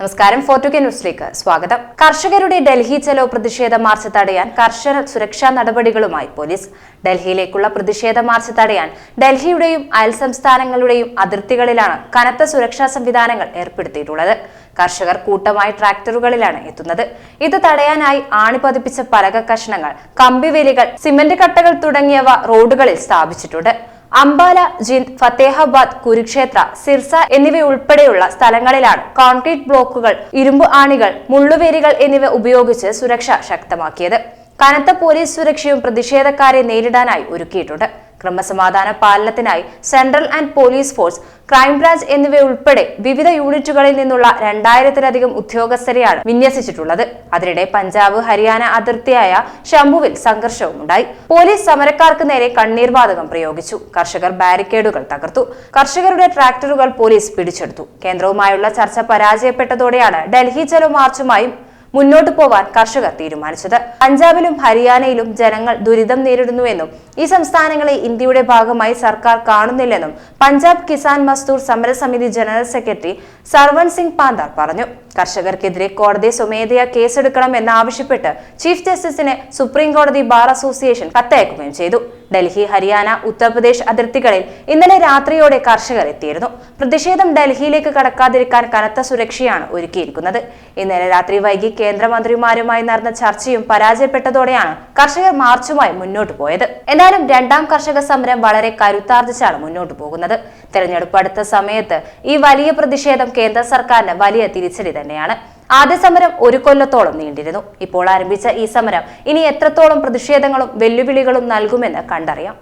നമസ്കാരം. ഫോർട്ടുകെ ന്യൂസിലേക്ക് സ്വാഗതം. കർഷകരുടെ ഡൽഹി ചെലവ് പ്രതിഷേധ മാർച്ച് തടയാൻ കർശന സുരക്ഷാ നടപടികളുമായി പോലീസ്. ഡൽഹിയിലേക്കുള്ള പ്രതിഷേധ മാർച്ച് തടയാൻ ഡൽഹിയുടെയും അയൽ സംസ്ഥാനങ്ങളുടെയും അതിർത്തികളിലാണ് കനത്ത സുരക്ഷാ സംവിധാനങ്ങൾ ഏർപ്പെടുത്തിയിട്ടുള്ളത്. കർഷകർ കൂട്ടമായി ട്രാക്ടറുകളിലാണ് എത്തുന്നത്. ഇത് തടയാനായി ആണി പതിപ്പിച്ച പലക കഷ്ണങ്ങൾ കമ്പിവേലികൾ സിമന്റ് കട്ടകൾ തുടങ്ങിയവ റോഡുകളിൽ സ്ഥാപിച്ചിട്ടുണ്ട്. അംബാല ജിന്ദ് ഫത്തേഹാബാദ് കുരുക്ഷേത്ര സിർസ എന്നിവയുൾപ്പെടെയുള്ള സ്ഥലങ്ങളിലാണ് കോൺക്രീറ്റ് ബ്ലോക്കുകൾ ഇരുമ്പ് ആണികൾ മുള്ളുവേരികൾ എന്നിവ ഉപയോഗിച്ച് സുരക്ഷ ശക്തമാക്കിയത്. കനത്ത പോലീസ് സുരക്ഷയും പ്രതിഷേധക്കാരെ നേരിടാനായി ഒരുക്കിയിട്ടുണ്ട്. ക്രമസമാധാന പാലനത്തിനായി central and police force crime branch എന്നിവയുൾപ്പെടെ വിവിധ യൂണിറ്റുകളിൽ നിന്നുള്ള രണ്ടായിരത്തിലധികം ഉദ്യോഗസ്ഥരെയാണ് വിന്യസിച്ചിട്ടുള്ളത്. അതിനിടെ പഞ്ചാബ് ഹരിയാന അതിർത്തിയായ ശംഭുവിൽ സംഘർഷവും ഉണ്ടായി പോലീസ് സമരക്കാർക്ക് നേരെ കണ്ണീർ വാതകം പ്രയോഗിച്ചു. കർഷകർ ബാരിക്കേഡുകൾ തകർത്തു. കർഷകരുടെ ട്രാക്ടറുകൾ പോലീസ് പിടിച്ചെടുത്തു. കേന്ദ്രവുമായുള്ള ചർച്ച പരാജയപ്പെട്ടതോടെയാണ് ഡൽഹി ചലോ മാർച്ചുമായി മുന്നോട്ടു പോവാൻ കർഷകർ തീരുമാനിച്ചത്. പഞ്ചാബിലും ഹരിയാനയിലും ജനങ്ങൾ ദുരിതം നേരിടുന്നുവെന്നും ഈ സംസ്ഥാനങ്ങളെ ഇന്ത്യയുടെ ഭാഗമായി സർക്കാർ കാണുന്നില്ലെന്നും പഞ്ചാബ് കിസാൻ മസ്ദൂർ സമരസമിതി ജനറൽ സെക്രട്ടറി സർവൺ സിംഗ് പാന്താർ പറഞ്ഞു. കർഷകർക്കെതിരെ കോടതി സ്വമേധയാ കേസെടുക്കണം എന്നാവശ്യപ്പെട്ട് ചീഫ് ജസ്റ്റിസിന് സുപ്രീം കോടതി ബാർ അസോസിയേഷൻ കത്തയക്കുകയും ചെയ്തു. ഡൽഹി ഹരിയാന ഉത്തർപ്രദേശ് അതിർത്തികളിൽ ഇന്നലെ രാത്രിയോടെ കർഷകർ എത്തിയിരുന്നു. പ്രതിഷേധം ഡൽഹിയിലേക്ക് കടക്കാതിരിക്കാൻ കനത്ത സുരക്ഷയാണ് ഒരുക്കിയിരിക്കുന്നത്. ഇന്നലെ രാത്രി വൈകി കേന്ദ്രമന്ത്രിമാരുമായി നടന്ന ചർച്ചയും പരാജയപ്പെട്ടതോടെയാണ് കർഷകർ മാർച്ചുമായി മുന്നോട്ട് പോയത്. എന്നാലും രണ്ടാം കർഷക സമരം വളരെ കരുത്താർജിച്ചാണ് മുന്നോട്ട് പോകുന്നത്. തെരഞ്ഞെടുപ്പ് അടുത്ത സമയത്ത് ഈ വലിയ പ്രതിഷേധം കേന്ദ്ര സർക്കാരിന് വലിയ തിരിച്ചടി തന്നെയാണ്. ആദ്യ സമരം ഒരു കൊല്ലത്തോളം നീണ്ടിരുന്നു. ഇപ്പോൾ ആരംഭിച്ച ഈ സമരം ഇനി എത്രത്തോളം പ്രതിഷേധങ്ങളും വെല്ലുവിളികളും നൽകുമെന്ന് കണ്ടറിയാം.